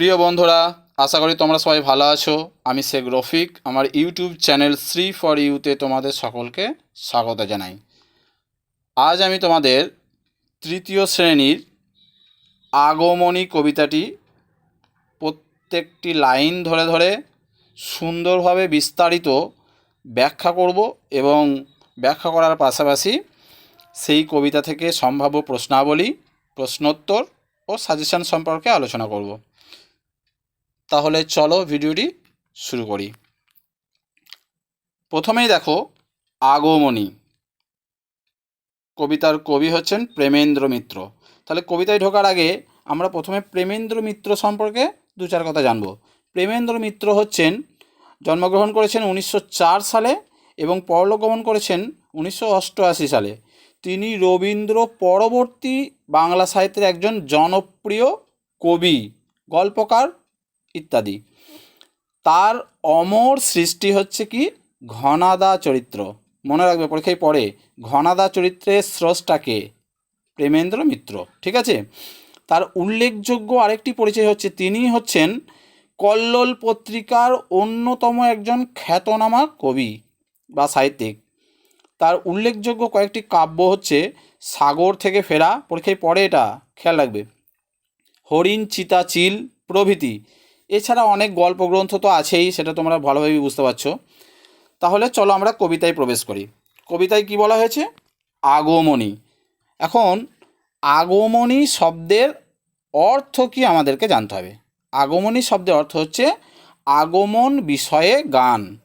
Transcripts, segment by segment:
প্রিয় বন্ধুরা, আশা করি তোমরা সবাই ভালো আছো। আমি শেখ রফিক, আমার ইউটিউব চ্যানেল শ্রী ফর ইউতে তোমাদের সকলকে স্বাগত জানাই। আজ আমি তোমাদের তৃতীয় শ্রেণির আগমনী কবিতাটি প্রত্যেকটি লাইন ধরে ধরে সুন্দরভাবে বিস্তারিত ব্যাখ্যা করব এবং ব্যাখ্যা করার পাশাপাশি সেই কবিতা থেকে সম্ভাব্য প্রশ্নাবলী, প্রশ্নোত্তর ও সাজেশন সম্পর্কে আলোচনা করব। তাহলে চলো ভিডিওটি শুরু করি। প্রথমেই দেখো, আগমনী। কবিতার কবি হচ্ছেন প্রেমেন্দ্র মিত্র। তাহলে কবিতায় ঢোকার আগে আমরা প্রথমে প্রেমেন্দ্র মিত্র সম্পর্কে দু চার কথা জানব। প্রেমেন্দ্র মিত্র হচ্ছেন, জন্মগ্রহণ করেছেন উনিশশো চার সালে এবং পরলোকগমন করেছেন উনিশশো অষ্টআশি সালে। তিনি রবীন্দ্র পরবর্তী বাংলা সাহিত্যের একজন জনপ্রিয় কবি, গল্পকার ইত্যাদি। তার অমর সৃষ্টি হচ্ছে কি? ঘনাদা চরিত্র। মনে রাখবে, পরীক্ষায় পড়ে, ঘনাদা চরিত্রের স্রষ্টাকে প্রেমেন্দ্র মিত্র, ঠিক আছে? তার উল্লেখযোগ্য আরেকটি পরিচয় হচ্ছে, তিনি হচ্ছেন কল্লোল পত্রিকার অন্যতম একজন খ্যাতনামা কবি বা সাহিত্যিক। তার উল্লেখযোগ্য কয়েকটি কাব্য হচ্ছে, সাগর থেকে ফেরা, পরীক্ষায় পড়ে এটা, খেয়াল রাখবে। হরিণ চিতা চিল প্রভৃতি। এছাড়া অনেক গল্প গ্রন্থ তো আছেই, সেটা তোমরা ভালোভাবে বুঝতে পারছ। তাহলে চলো আমরা কবিতায় প্রবেশ করি। কবিতায় কি বলা হয়েছে? আগমনী। এখন, আগমনী শব্দের অর্থ কি আমাদেরকে জানতে হবে? আগমনী শব্দের অর্থ হচ্ছে আগমন বিষয়ে গান।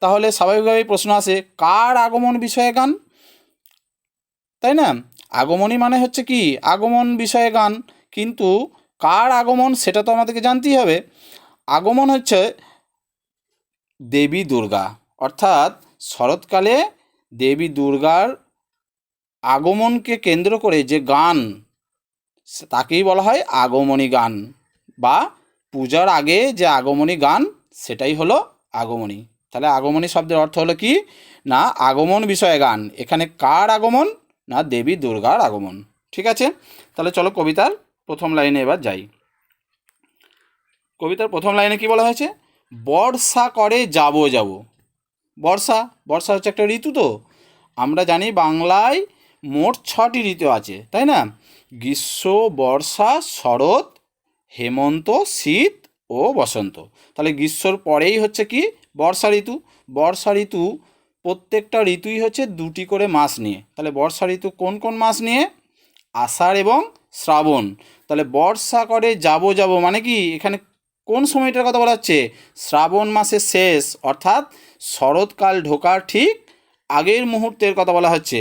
তাহলে স্বাভাবিকভাবেই প্রশ্ন আসে, কার আগমন বিষয়ে গান? তাই না? আগমনী মানে হচ্ছে কি? আগমন বিষয়ে গান। কিন্তু কার আগমন সেটা তো আমাদেরকে জানতেই হবে। আগমন হচ্ছে দেবী দুর্গা। অর্থাৎ শরৎকালে দেবী দুর্গার আগমনকে কেন্দ্র করে যে গান, তাকেই বলা হয় আগমনী গান বা পূজার আগে যে আগমনী গান, সেটাই হলো আগমনী। তাহলে আগমনী শব্দের অর্থ হলো কি? না, আগমন বিষয়ে গান। এখানে কার আগমন? না, দেবী দুর্গার আগমন। ঠিক আছে? তাহলে চলো কবিতার প্রথম লাইনে এবার যাই। কবিতার প্রথম লাইনে কি বলা হয়েছে? বর্ষা করে যাব যাব। বর্ষা বর্ষা হচ্ছে একটা ঋতু তো। আমরা জানি বাংলায় মোট ছটি ঋতু আছে, তাই না? গ্রীষ্ম, বর্ষা, শরৎ, হেমন্ত, শীত ও বসন্ত। তাহলে গ্রীষ্মর পরেই হচ্ছে কি? বর্ষা ঋতু। বর্ষা ঋতু প্রত্যেকটা ঋতুই হচ্ছে দুটি করে মাস নিয়ে। তাহলে বর্ষা ঋতু কোন কোন মাস নিয়ে? আষাঢ় এবং শ্রাবণ। তাহলে বর্ষা করে যাব যাব মানে কি? এখানে কোন সময়টার কথা বলা হচ্ছে? শ্রাবণ মাসের শেষ, অর্থাৎ শরৎকাল ঢোকার ঠিক আগের মুহূর্তের কথা বলা হচ্ছে।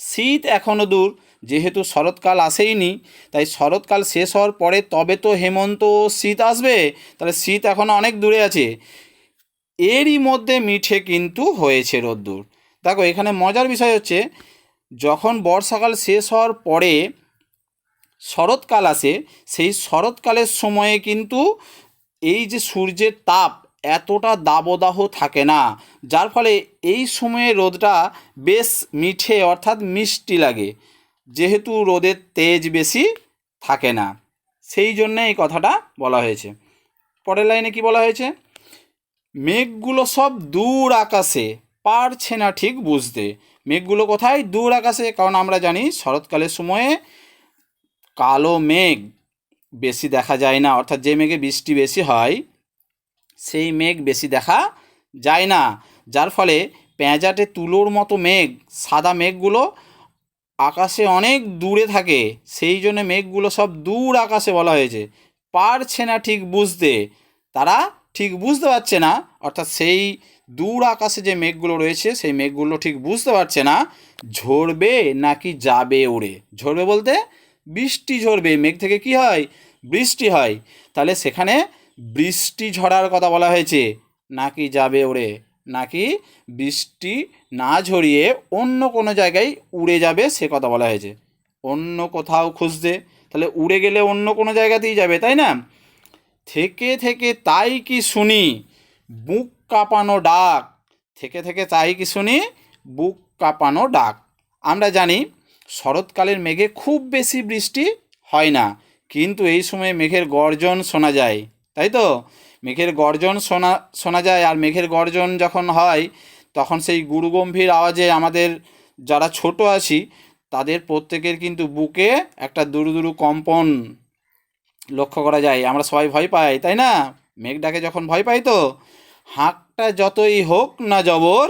শীত এখনও দূর, যেহেতু শরৎকাল আসেইনি, তাই শরৎকাল শেষ হওয়ার পরে তবে তো হেমন্ত শীত আসবে, তাহলে শীত এখনও অনেক দূরে আছে। এরই মধ্যে মিঠে কিন্তু হয়েছে রোদ্দুর। দেখো, এখানে মজার বিষয় হচ্ছে, যখন বর্ষাকাল শেষ হওয়ার পরে শরৎকাল আসে সেই শরৎকালের সময়ে কিন্তু এই যে সূর্যের তাপ এতটা দাবদাহ থাকে না, যার ফলে এই সময়ে রোদটা বেশ মিঠে অর্থাৎ মিষ্টি লাগে, যেহেতু রোদের তেজ বেশি থাকে না। সেই জন্যে এই কথাটা বলা হয়েছে। পরের লাইনে কি বলা হয়েছে? মেঘগুলো সব দূর আকাশে, পারছে না ঠিক বুঝতে। মেঘগুলো কোথায়? দূর আকাশে, কারণ আমরা জানি শরৎকালের সময়ে কালো মেঘ বেশি দেখা যায় না, অর্থাৎ যে মেঘে বৃষ্টি বেশি হয়, সেই মেঘ বেশি দেখা যায় না। যার ফলে পেঁজাটে তুলোর মতো মেঘ, সাদা মেঘগুলো আকাশে অনেক দূরে থাকে, সেই জন্য মেঘগুলো সব দূর আকাশে বলা হয়েছে। পারছে না ঠিক বুঝতে, তারা ঠিক বুঝতে পারছে না, অর্থাৎ সেই দূর আকাশে যে মেঘগুলো রয়েছে, সেই মেঘগুলো ঠিক বুঝতে পারছে না, ঝরবে নাকি যাবে উড়ে ঝরবে বলতে বৃষ্টি ঝরবে, মেঘ থেকে কি হয়? বৃষ্টি হয়। তাহলে সেখানে বৃষ্টি ঝরার কথা বলা হয়েছে। নাকি যাবে ওড়ে? নাকি বৃষ্টি না ঝরিয়ে অন্য কোনো জায়গায় উড়ে যাবে সে কথা বলা হয়েছে। অন্য কোথাও খুঁজতে। তাহলে উড়ে গেলে অন্য কোনো জায়গাতেই যাবে, তাই না? থেকে থেকে তাই কি শুনি? বুক কাঁপানো ডাক। থেকে থেকে তাই কি শুনি? বুক কাঁপানো ডাক। আমরা জানি শরৎকালের মেঘে খুব বেশি বৃষ্টি হয় না। কিন্তু এই সময় মেঘের গর্জন শোনা যায়, তাই তো? মেঘের গর্জন শোনা শোনা যায় আর মেঘের গর্জন যখন হয়, তখন সেই গুরুগম্ভীর আওয়াজে আমাদের যারা ছোট আছি, তাদের প্রত্যেকের কিন্তু বুকে একটা দুরু দুরু কম্পন লক্ষ্য করা যায়। আমরা সবাই ভয় পাই, তাই না? মেঘ ডাকে যখন ভয় পাই তো, হাঁকটা যতই হোক না জবর,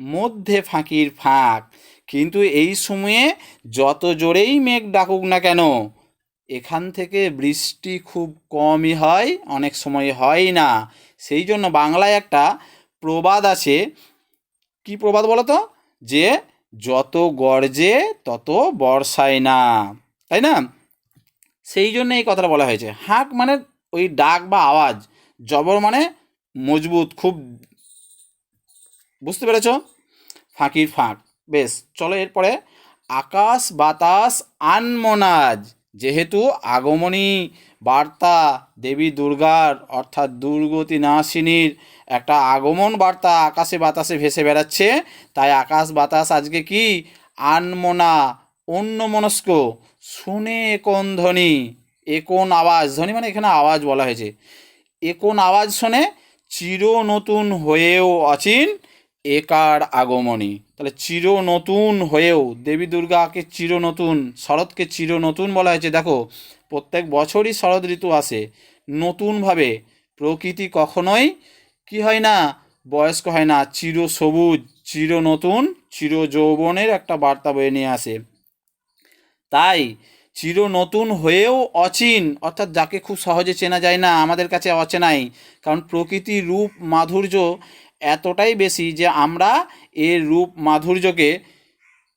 মধ্যে ফাঁকির ফাঁক। কিন্তু এই সময়ে যত জোরেই মেঘ ডাকুক না কেন, এখান থেকে বৃষ্টি খুব কমই হয়, অনেক সময় হয় না। সেই জন্য বাংলায় একটা প্রবাদ আছে। কি প্রবাদ বলো তো? যে যত গর্জে তত বর্ষায় না। তাই না? সেই জন্য এই কথাটা বলা হয়েছে। হাঁক মানে ওই ডাক বা আওয়াজ, জবর মানে মজবুত, খুব বুঝতে পেরেছ? ফাঁকির ফাঁক। বেশ, চলো এরপরে। আকাশ, বাতাস, আনমনাজ, যেহেতু আগমনী বার্তা দেবী দুর্গার, অর্থাৎ দুর্গতি নাশিনীর একটা আগমন বার্তা আকাশে বাতাসে ভেসে বেড়াচ্ছে, তাই আকাশ, বাতাস আজকে কি? আনমনা, অন্যমনস্ক, শুনে কোন ধ্বনি? এ কোন আওয়াজ? ধ্বনি মানে এখানে আওয়াজ বলা হয়েছে। এ কোন আওয়াজ শোনে? চির নতুন হয়েও অচিন একার আগমনী। তাহলে চির নতুন হয়েও দেবী দুর্গাকে চির নতুন শরৎকে চির নতুন বলা হয়েছে। দেখো, প্রত্যেক বছরই শরৎ ঋতু আসে। নতুনভাবে প্রকৃতি কখনোই কি হয় না, বয়স্ক হয় না। চির সবুজ চির নতুন চির যৌবনের একটা বার্তা বয়ে নিয়ে আসে। তাই চির নতুন হয়েও অচিন, অর্থাৎ যাকে খুব সহজে চেনা যায় না, আমাদের কাছে অচেনাই। কারণ প্রকৃতির রূপ, মাধুর্য এতটাই বেশি যে আমরা এর রূপ মাধুর্যকে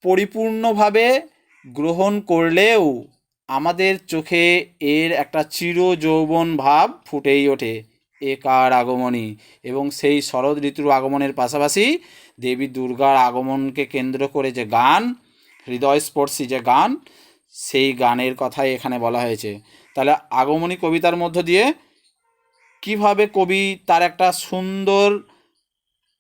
পরিপূর্ণভাবে গ্রহণ করলেও আমাদের চোখে এর একটা চির যৌবন ভাব ফুটেই ওঠে এ কার আগমনী? এবং সেই শরৎ ঋতুর আগমনের পাশাপাশি দেবী দুর্গার আগমনকে কেন্দ্র করে যে গান, হৃদয়স্পর্শী যে গান, সেই গানের কথাই এখানে বলা হয়েছে। তাহলে আগমনী কবিতার মধ্য দিয়ে কীভাবে কবি তার একটা সুন্দর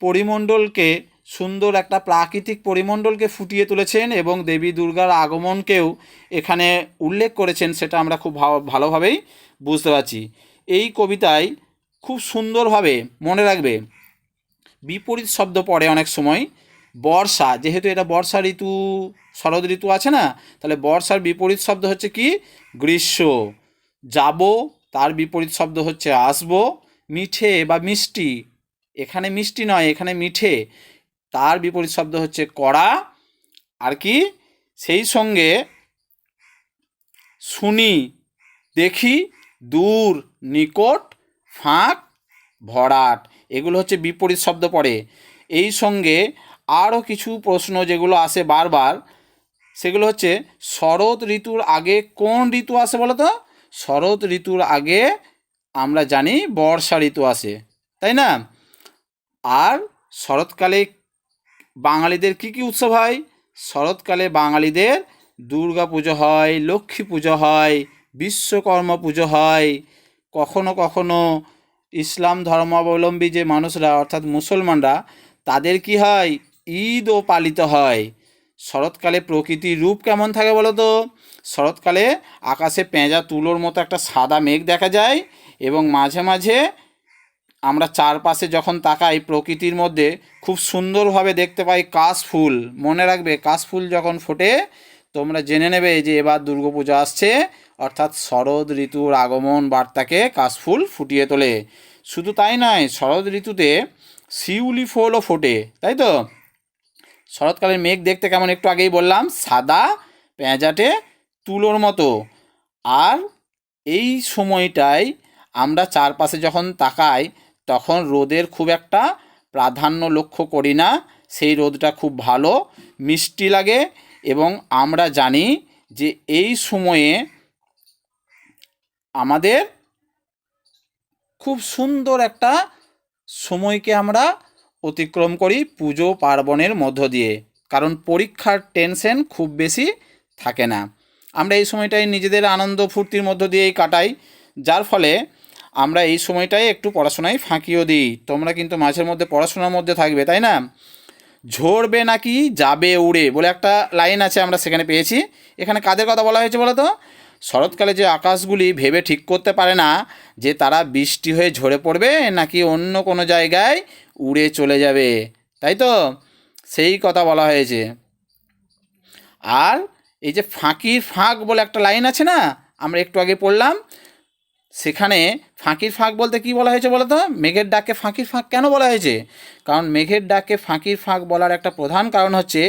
পরিমণ্ডলকে সুন্দর একটা প্রাকৃতিক পরিমণ্ডলকে ফুটিয়ে তুলেছেন এবং দেবী দুর্গার আগমনকেও এখানে উল্লেখ করেছেন সেটা আমরা খুব ভালোভাবেই বুঝতে পারছি। এই কবিতায় খুব সুন্দরভাবে মনে রাখবে, বিপরীত শব্দ পড়ে অনেক সময়, বর্ষা, যেহেতু এটা বর্ষা ঋতু, শরৎ ঋতু আছে না, তাহলে বর্ষার বিপরীত শব্দ হচ্ছে কি? গ্রীষ্ম। যাব, তার বিপরীত শব্দ হচ্ছে আসব, মিঠে বা মিষ্টি। এখানে মিষ্টি নয়, এখানে মিঠে। তার বিপরীত শব্দ হচ্ছে কড়া। আর কি? সেই সঙ্গে শুনি, দেখি, দূর, নিকট, ফাঁক, ভরাট। এগুলো হচ্ছে বিপরীত শব্দ পড়ে এই সঙ্গে আরও কিছু প্রশ্ন যেগুলো আসে বারবার, সেগুলো হচ্ছে, শরৎ ঋতুর আগে কোন ঋতু আসে বলো তো? শরৎ ঋতুর আগে আমরা জানি বর্ষা ঋতু আসে। তাই না? আর শরৎকালে বাঙালিদের কি কি উৎসব হয়? শরৎকালে বাঙালিদের দুর্গা পুজো হয়, লক্ষ্মী পুজো হয়, বিশ্বকর্মা পুজো হয়। কখনো কখনো ইসলাম ধর্মাবলম্বী যে মানুষরা, অর্থাৎ মুসলমানরা, তাদের কি হয়? ঈদও পালিত হয়। শরৎকালে প্রকৃতির রূপ কেমন থাকে বলো তো? শরৎকালে আকাশে পেঁজা তুলোর মতো একটা সাদা মেঘ দেখা যায় এবং মাঝে মাঝে আমরা চারপাশে যখন তাকাই, প্রকৃতির মধ্যে খুব সুন্দরভাবে দেখতে পাই কাশফুল মনে রাখবে কাশফুল যখন ফোটে, তোমরা জেনে নেবে যে এবার দুর্গাপূজা আসছে, অর্থাৎ শরৎ ঋতুর আগমন বার্তাকে কাশফুল ফুটিয়ে তোলে। শুধু তাই নয়, শরৎ ঋতুতে শিউলি ফুলও ফোটে, তাই তো? শরৎকালের মেঘ দেখতে কেমন একটু আগেই বললাম, সাদা, পেঁয়াজাটে, তুলোর মতো। আর এই সময়টায় আমরা চারপাশে যখন তাকাই তখন রোদের খুব একটা প্রাধান্য লক্ষ্য করি না। সেই রোদটা খুব ভালো, মিষ্টি লাগে এবং আমরা জানি যে এই সময়ে আমাদের খুব সুন্দর একটা সময়কে আমরা অতিক্রম করি পুজো পার্বণের মধ্য দিয়ে, কারণ পরীক্ষার টেনশন খুব বেশি থাকে না। আমরা এই সময়টাই নিজেদের আনন্দ ফুর্তির মধ্য দিয়েই কাটাই, যার ফলে আমরা এই সময়টায় একটু পড়াশোনায় ফাঁকিও দিই। তোমরা কিন্তু মাঝের মধ্যে পড়াশোনার মধ্যে থাকবে, তাই না? ঝরবে নাকি যাবে উড়ে বলে একটা লাইন আছে আমরা সেখানে পেয়েছি। এখানে কাদের কথা বলা হয়েছে বলো তো? শরৎকালে যে আকাশগুলি ভেবে ঠিক করতে পারে না, যে তারা বৃষ্টি হয়ে ঝরে পড়বে নাকি অন্য কোনো জায়গায় উড়ে চলে যাবে, তাই তো? সেই কথা বলা হয়েছে। আর এই যে ফাঁকির ফাঁক বলে একটা লাইন আছে না, আমরা একটু আগে পড়লাম সেখানে ফাঁকির ফাঁক বলতে কি বলা হয়েছে বলো তো মেঘের ডাকে ফাঁকির ফাঁক কেন বলা হয়েছে? কারণ মেঘের ডাকে ফাঁকির ফাঁক বলার একটা প্রধান কারণ হচ্ছে,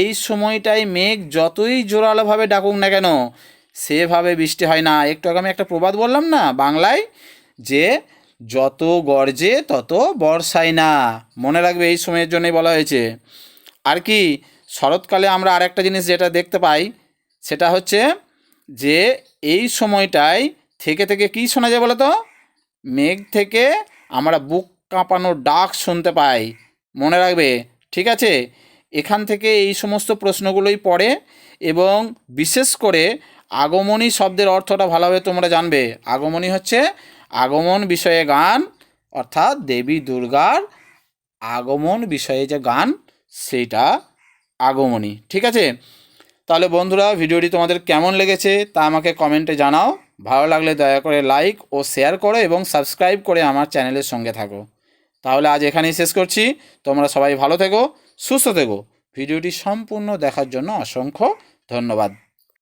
এই সময়টায় মেঘ যতই জোরালোভাবে ডাকুক না কেন, সেভাবে বৃষ্টি হয় না। একটু আগে আমি একটা প্রবাদ বললাম না, বাংলায়, যে যত গর্জে তত বর্ষায় না। মনে রাখবে এই সময়ের জন্যই বলা হয়েছে। আর কি, শরৎকালে আমরা আরেকটা জিনিস যেটা দেখতে পাই, সেটা হচ্ছে যে এই সময়টায় থেকে থেকে কী শোনা যায় বলো তো? মেঘ থেকে আমরা বুক কাঁপানো ডাক শুনতে পাই। মনে রাখবে, ঠিক আছে? এখান থেকে এই সমস্ত প্রশ্নগুলোই পড়ে এবং বিশেষ করে আগমনী শব্দের অর্থটা ভালোভাবে তোমরা জানবে। আগমনী হচ্ছে আগমন বিষয়ে গান, অর্থাৎ দেবী দুর্গার আগমন বিষয়ে যে গান, সেইটা আগমনী, ঠিক আছে? তাহলে বন্ধুরা, ভিডিওটি তোমাদের কেমন লেগেছে তা আমাকে কমেন্টে জানাও। ভালো লাগলে দয়া করে লাইক ও শেয়ার করো এবং সাবস্ক্রাইব করে আমার চ্যানেলের সঙ্গে থাকো। তাহলে আজ এখানেই শেষ করছি। তোমরা সবাই ভালো থেকো, সুস্থ থেকো। ভিডিওটি সম্পূর্ণ দেখার জন্য অসংখ্য ধন্যবাদ।